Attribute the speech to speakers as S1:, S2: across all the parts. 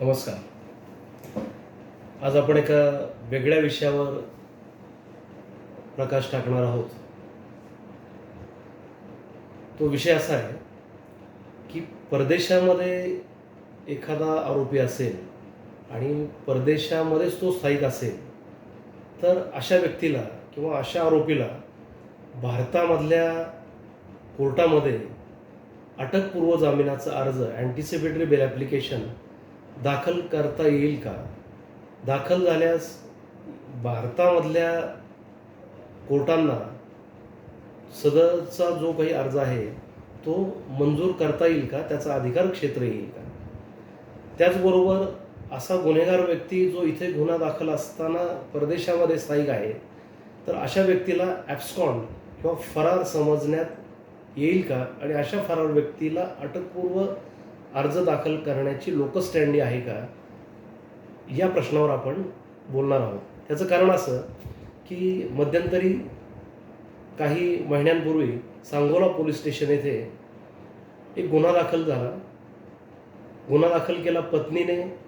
S1: नमस्कार. आज आपण एका वेगळ्या विषयावर प्रकाश टाकणार आहोत. तो विषय असा आहे की परदेशामध्ये एखादा आरोपी असेल आणि परदेशामध्येच तो स्थायिक असेल तर अशा व्यक्तीला किंवा अशा आरोपीला भारतामधल्या कोर्टामध्ये अटकपूर्व जामिनाचा अर्ज अँटिसिपेटरी बेल ॲप्लिकेशन दाखल करता येईल का? दाखल झाल्यास भारतामधल्या कोर्टांना सदरचा जो काही अर्ज आहे तो मंजूर करता येईल का? त्याचा अधिकार क्षेत्र येईल का? त्याचबरोबर असा गुन्हेगार व्यक्ती जो इथे गुन्हा दाखल असताना परदेशामध्ये स्थायिक आहे तर अशा व्यक्तीला ॲप्सकॉन किंवा फरार समजण्यात येईल का? आणि अशा फरार व्यक्तीला अटकपूर्व अर्ज दाखल करण्याची लोकस्टँडी आहे का? या प्रश्नावर आपण बोलणार आहोत. त्याचं कारण असं की मध्यंतरी काही महिन्यांपूर्वी सांगोला पोलीस स्टेशन येथे एक गुन्हा दाखल झाला. गुन्हा दाखल केला पत्नीने.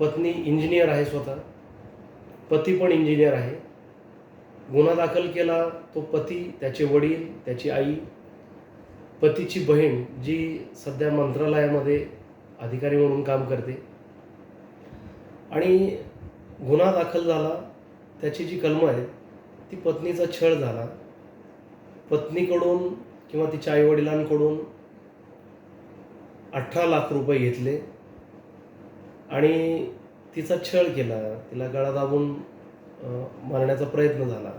S1: पत्नी इंजिनियर आहे स्वतः. पती पण इंजिनियर आहे. गुन्हा दाखल केला तो पती त्याचे वडील त्याची आई पतीची बहीण जी सध्या मंत्रालयामध्ये अधिकारी म्हणून काम करते. आणि गुन्हा दाखल झाला त्याची जी कलमं आहेत ती पत्नीचा छळ झाला. पत्नीकडून किंवा तिच्या आईवडिलांकडून अठरा लाख रुपये घेतले. आणि तिचा छळ केला तिला गळा दाबून मारण्याचा प्रयत्न झाला.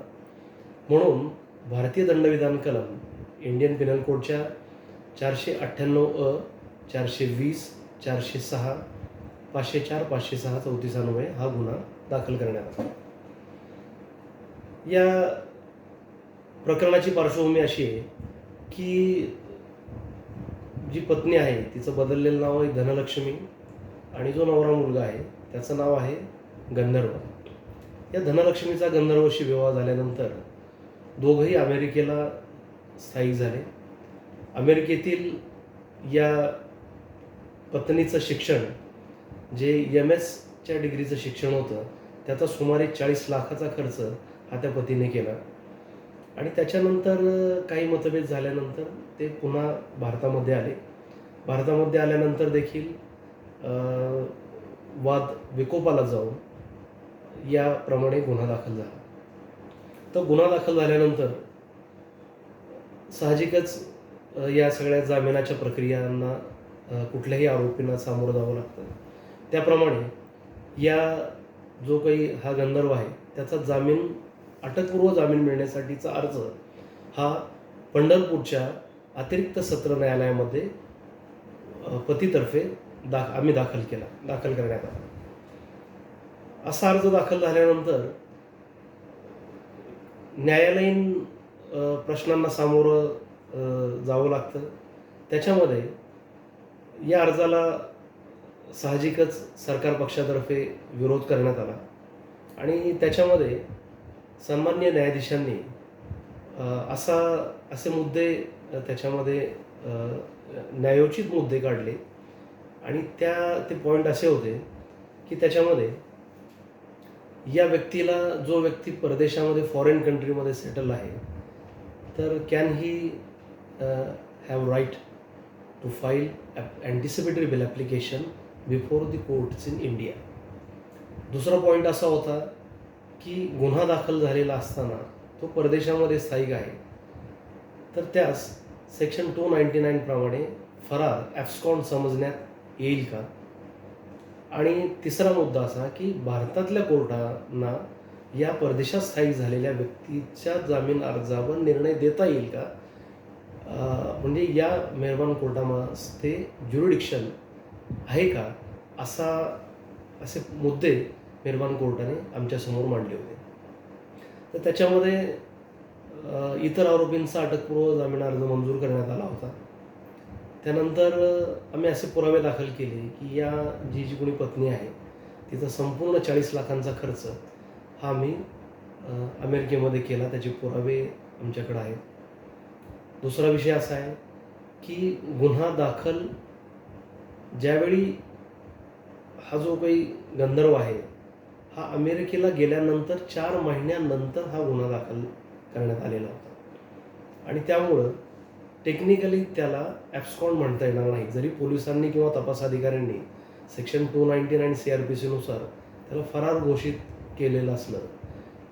S1: म्हणून भारतीय दंडविधान कलम इंडियन पिनल कोडच्या चारशे अठ्ठ्याण्णव अ चारशे वीस चारशे सहा पाचशे चार पाचशे सहा चौतीसान्वये हा गुन्हा दाखल करण्यात आला. या प्रकरणाची पार्श्वभूमी अशी आहे की जी पत्नी आहे तिचं बदललेलं नाव आहे धनलक्ष्मी आणि जो नवरा मुलगा आहे त्याचं नाव आहे गंधर्व. या धनलक्ष्मीचा गंधर्वशी विवाह झाल्यानंतर दोघंही अमेरिकेला स्थायिक झाले. अमेरिकेतील या पत्नीचं शिक्षण जे एम एसच्या डिग्रीचं शिक्षण होतं त्याचा सुमारे चाळीस लाखाचा खर्च हा त्या पतीने केला. आणि त्याच्यानंतर काही मतभेद झाल्यानंतर ते पुन्हा भारतामध्ये आले. भारतामध्ये आल्यानंतर देखील वाद विकोपाला जाऊन याप्रमाणे गुन्हा दाखल झाला. तर गुन्हा दाखल झाल्यानंतर साहजिकच या सगळ्या जामिनाच्या प्रक्रियांना कुठल्याही आरोपींना सामोरं जावं लागतं. त्याप्रमाणे या जो काही हा गंधर्व आहे त्याचा जामीन अटकपूर्व जामीन मिळण्यासाठीचा अर्ज हा पंढरपूरच्या अतिरिक्त सत्र न्यायालयामध्ये पतीतर्फे दा आम्ही दाखल केला दाखल करण्यात आला. असा अर्ज दाखल झाल्यानंतर न्यायालयीन प्रश्नांना सामोरं जावं लागतं. त्याच्यामध्ये या अर्जाला साहजिकच सरकार पक्षातर्फे विरोध करण्यात आला. आणि त्याच्यामध्ये सन्मान्य न्यायाधीशांनी असा असे मुद्दे त्याच्यामध्ये न्यायोचित मुद्दे काढले. आणि त्या ते पॉईंट असे होते की त्याच्यामध्ये या व्यक्तीला जो व्यक्ती परदेशामध्ये फॉरेन कंट्रीमध्ये सेटल आहे तर can he have right to file anticipatory bail application before the courts in India दुसरा पॉईंट असा होता की गुन्हा दाखल झालेला असताना तो परदेशामध्ये स्थायिक आहे. तर त्यास सेक्शन टू नाईन्टी नाईनप्रमाणे फरार ॲप्सकॉन समजण्यात येईल का? आणि तिसरा मुद्दा असा की भारतातल्या कोर्टांना या परदेशात स्थायिक झालेल्या व्यक्तीच्या जामीन अर्जावर निर्णय देता येईल का? म्हणजे या मेहरबान कोर्टामध्ये ज्युरिडिक्शन आहे का? असा असे मुद्दे मेहरबान कोर्टाने आमच्यासमोर मांडले होते. तर त्याच्यामध्ये इतर आरोपींचा अटकपूर्व जामीन अर्ज मंजूर करण्यात आला होता. त्यानंतर आम्ही असे पुरावे दाखल केले की या जी जी कोणी पत्नी आहे तिचा संपूर्ण चाळीस लाखांचा खर्च हा मी अमेरिकेमध्ये केला त्याचे पुरावे आमच्याकडे आहेत. दुसरा विषय असा आहे की गुन्हा दाखल ज्यावेळी हा जो काही गंधर्व आहे हा अमेरिकेला गेल्यानंतर चार महिन्यानंतर हा गुन्हा दाखल करण्यात आलेला होता. आणि त्यामुळं टेक्निकली त्याला ॲप्सकॉन म्हणता येणार नाही. जरी पोलिसांनी किंवा तपास अधिकाऱ्यांनी section two ninety nine C R P सीनुसार त्याला फरार घोषित केलेलं असलं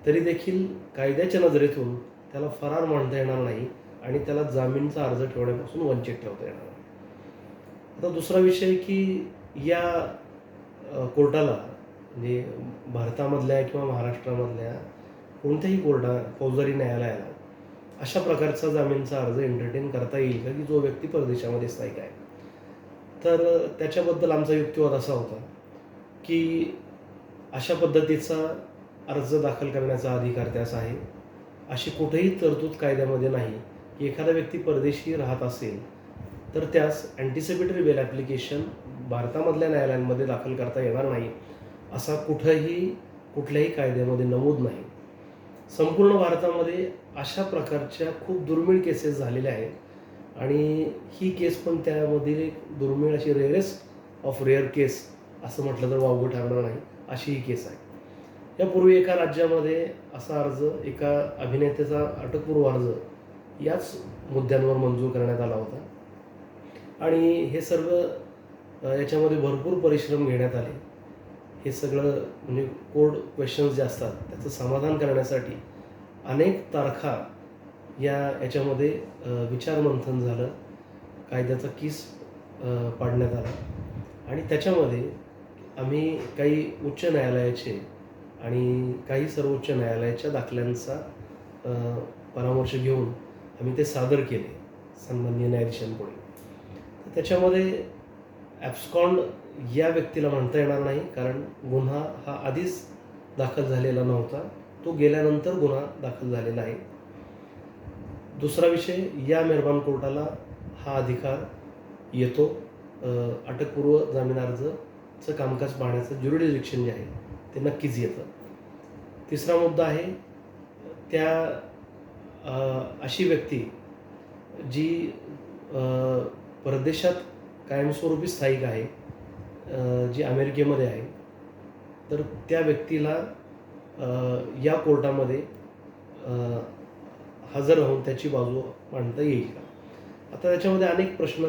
S1: तरी देखील कायद्याच्या नजरेतून त्याला फरार म्हणता येणार नाही आणि त्याला जामीनचा अर्ज ठेवण्यापासून वंचित ठेवता येणार नाही. आता दुसरा विषय की या कोर्टाला म्हणजे भारतामधल्या किंवा महाराष्ट्रामधल्या कोणत्याही कोर्टा फौजदारी न्यायालयाला अशा प्रकारचा जामीनचा अर्ज एंटरटेन करता येईल का की जो व्यक्ती परदेशामध्ये स्थायिक आहे? तर त्याच्याबद्दल आमचा युक्तिवाद असा होता की अशा पद्धतीचा अर्ज दाखल करण्याचा अधिकार त्यास आहे. अशी कुठेही तरतूद कायद्यामध्ये नाही की एखादा व्यक्ती परदेशी राहत असेल तर त्यास अँटिसिपेटरी बेल ॲप्लिकेशन भारतामधल्या न्यायालयांमध्ये दाखल करता येणार नाही असा कुठंही कुठल्याही कायद्यामध्ये नमूद नाही. संपूर्ण भारतामध्ये अशा प्रकारच्या खूप दुर्मिळ केसेस झालेल्या आहेत आणि ही केस पण त्यामधील एक दुर्मिळ अशी रेअरेस्ट ऑफ रेअर केस असं म्हटलं तर वावगं ठरणार नाही. अशी ही केस आहे. यापूर्वी एका राज्यामध्ये असा अर्ज एका अभिनेत्याचा अटकपूर्व अर्ज याच मुद्द्यांवर मंजूर करण्यात आला होता. आणि हे सर्व याच्यामध्ये भरपूर परिश्रम घेण्यात आले. हे सगळं म्हणजे कोड क्वेश्चन्स जे असतात त्याचं समाधान करण्यासाठी अनेक तारखा या याच्यामध्ये विचारमंथन झालं. कायद्याचा किस पाडण्यात आला. आणि त्याच्यामध्ये आम्ही काही उच्च न्यायालयाचे आणि काही सर्वोच्च न्यायालयाच्या दाखल्यांचा परामर्श घेऊन आम्ही ते सादर केले सन्माननीय न्यायाधीशांपुढे तर त्याच्यामध्ये ॲप्सकॉन या व्यक्तीला म्हणता येणार नाही कारण गुन्हा हा आधीच दाखल झालेला नव्हता. तो गेल्यानंतर गुन्हा दाखल झालेला आहे. दुसरा विषय या मेहरबान कोर्टाला हा अधिकार येतो. अटकपूर्व जामीन अर्ज चं कामकाज पाहण्याचं ज्युरिडिक्शन जे आहे ते नक्कीच येतं. तिसरा मुद्दा आहे त्या अशी व्यक्ती जी परदेशात कायमस्वरूपी स्थायिक आहे जी अमेरिकेमध्ये आहे तर त्या व्यक्तीला या कोर्टामध्ये हजर राहून त्याची बाजू मांडता येईल का? आता त्याच्यामध्ये अनेक प्रश्न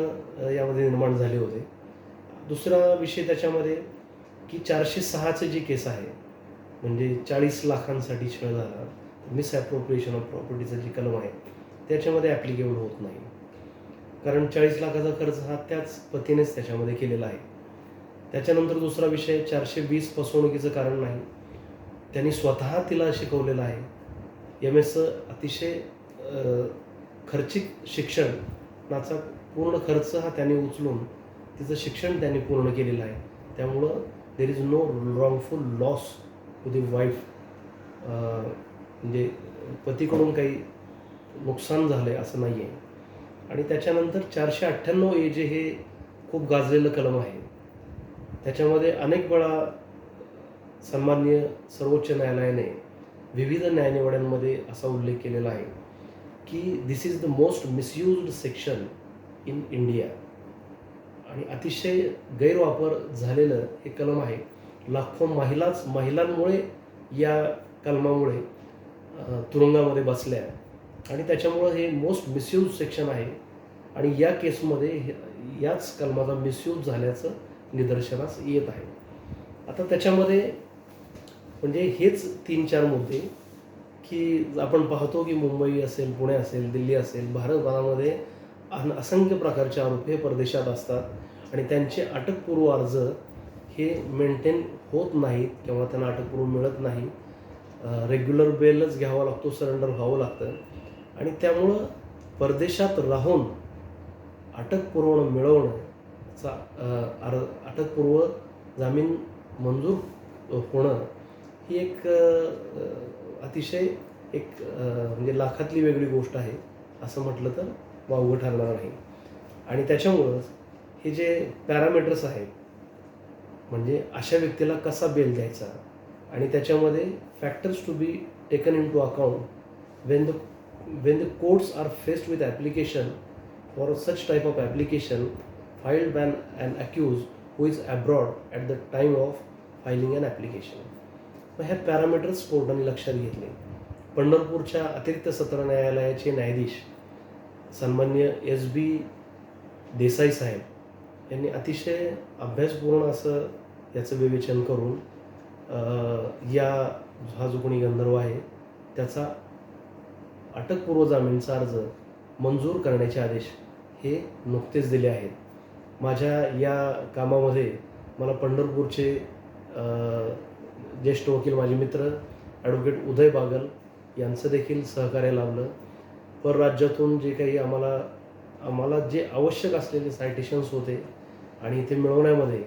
S1: यामध्ये निर्माण झाले होते. दुसरा विषय त्याच्यामध्ये की चारशे सहाचं जी केस आहे म्हणजे चाळीस लाखांसाठी छळ झाला मिस ॲप्रोप्रिएशन ऑफ प्रॉपर्टीचं जी कलम आहे त्याच्यामध्ये ॲप्लिकेबल होत नाही. कारण चाळीस लाखाचा खर्च हा त्याच पतीनेच त्याच्यामध्ये केलेला आहे. त्याच्यानंतर दुसरा विषय चारशे वीस फसवणुकीचं कारण नाही. त्यांनी स्वतः तिला शिकवलेलं आहे. एम एसचं अतिशय खर्चिक शिक्षणाचा पूर्ण खर्च हा त्यांनी उचलून तिचं शिक्षण त्यांनी पूर्ण केलेलं आहे. त्यामुळं there is no wrongful loss to the wife म्हणजे पतीकडून काही नुकसान झालं आहे असं नाही आहे आणि त्याच्यानंतर चारशे अठ्ठ्याण्णव ए जे हे खूप गाजलेलं कलम आहे. त्याच्यामध्ये अनेक वेळा सन्मान्य सर्वोच्च न्यायालयाने विविध न्यायनिवाड्यांमध्ये असा उल्लेख केलेला आहे की this is the most misused section in India आणि अतिशय गैरवापर झालेलं हे कलम आहे. लाखो महिलाच महिलांमुळे या कलमामुळे तुरुंगामध्ये बसल्या. आणि त्याच्यामुळं हे मोस्ट मिसयूज सेक्शन आहे. आणि या केसमध्ये हे- याच कलमाचा मिसयूज झाल्याचं निदर्शनास येत आहे. आता त्याच्यामध्ये म्हणजे हेच तीन चार मुद्दे की आपण पाहतो की मुंबई असेल पुणे असेल दिल्ली असेल भारतभरामध्ये असंख्य प्रकारचे आरोप हे परदेशात असतात आणि त्यांचे अटकपूर्व अर्ज हे मेंटेन होत नाहीत किंवा त्यांना अटकपूर्व मिळत नाही. रेग्युलर बेलच घ्यावा लागतो सरेंडर व्हावं लागतं. आणि त्यामुळं परदेशात राहून अटकपूर्व मिळवणं चा अर अटकपूर्व जामीन मंजूर होणं ही एक अतिशय एक म्हणजे लाखातली वेगळी गोष्ट आहे असं म्हटलं तर वावगं ठरणार नाही. आणि त्याच्यामुळंच हे जे पॅरामीटर्स आहेत म्हणजे अशा व्यक्तीला कसा बेल द्यायचा आणि त्याच्यामध्ये factors to be taken into account when the when the courts are faced with application for such type of application filed ban and accused who is abroad at the time of filing and application मग ह्या parameters कोर्टाने लक्षात घेतले. पंढरपूरच्या अतिरिक्त सत्र न्यायालयाचे न्यायाधीश सन्मान्य एस बी देसाई साहेब यांनी अतिशय अभ्यासपूर्ण असं याचं विवेचन करून या हा जो कोणी गंधर्व आहे त्याचा अटकपूर्व जामीनचा अर्ज मंजूर करण्याचे आदेश हे नुकतेच दिले आहेत. माझ्या या कामामध्ये मला पंढरपूरचे ज्येष्ठ वकील माझे मित्र ॲडव्होकेट उदय बागल यांचं देखील सहकार्य लाभलं. परराज्यातून जे काही आम्हाला आम्हाला जे आवश्यक असलेले सायटेशन्स होते आणि ते मिळवण्यामध्ये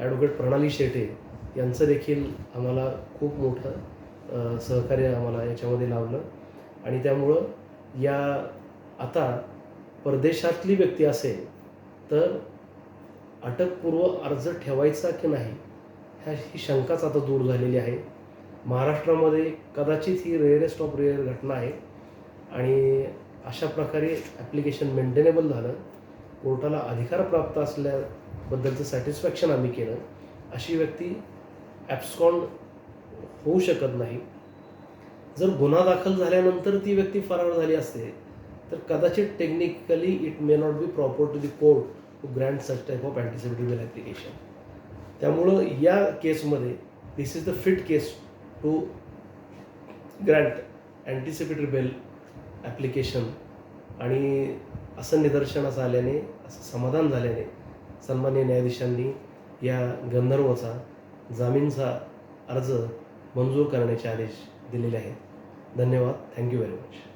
S1: ॲडव्होकेट प्रणाली शेटे यांचं देखील आम्हाला खूप मोठं सहकार्य आम्हाला याच्यामध्ये लावलं आणि त्यामुळं या आता परदेशातली व्यक्ती असेल तर अटकपूर्व अर्ज ठेवायचा की नाही ह्या ही शंकाच आता दूर झालेली आहे. महाराष्ट्रामध्ये कदाचित ही रेअरेस्ट ऑफ रेअर घटना आहे. आणि अशा प्रकारे ॲप्लिकेशन मेंटेनेबल झालं. कोर्टाला अधिकार प्राप्त असल्याबद्दलचं सॅटिस्फॅक्शन आम्ही केलं. अशी व्यक्ती ॲप्सकॉन होऊ शकत नाही. जर गुन्हा दाखल झाल्यानंतर ती व्यक्ती फरार झाली असते तर कदाचित technically it may not be proper to the court to grant such type of anticipative application त्यामुळं या केसमध्ये this is the fit case to grant anticipatory bail application आणि असं निदर्शनास आल्याने असं समाधान झाल्याने सन्मान्य न्यायाधीशांनी या गंधर्वचा जामीनचा अर्ज मंजूर करण्याचे आदेश दिलेले आहेत. धन्यवाद. Thank you very much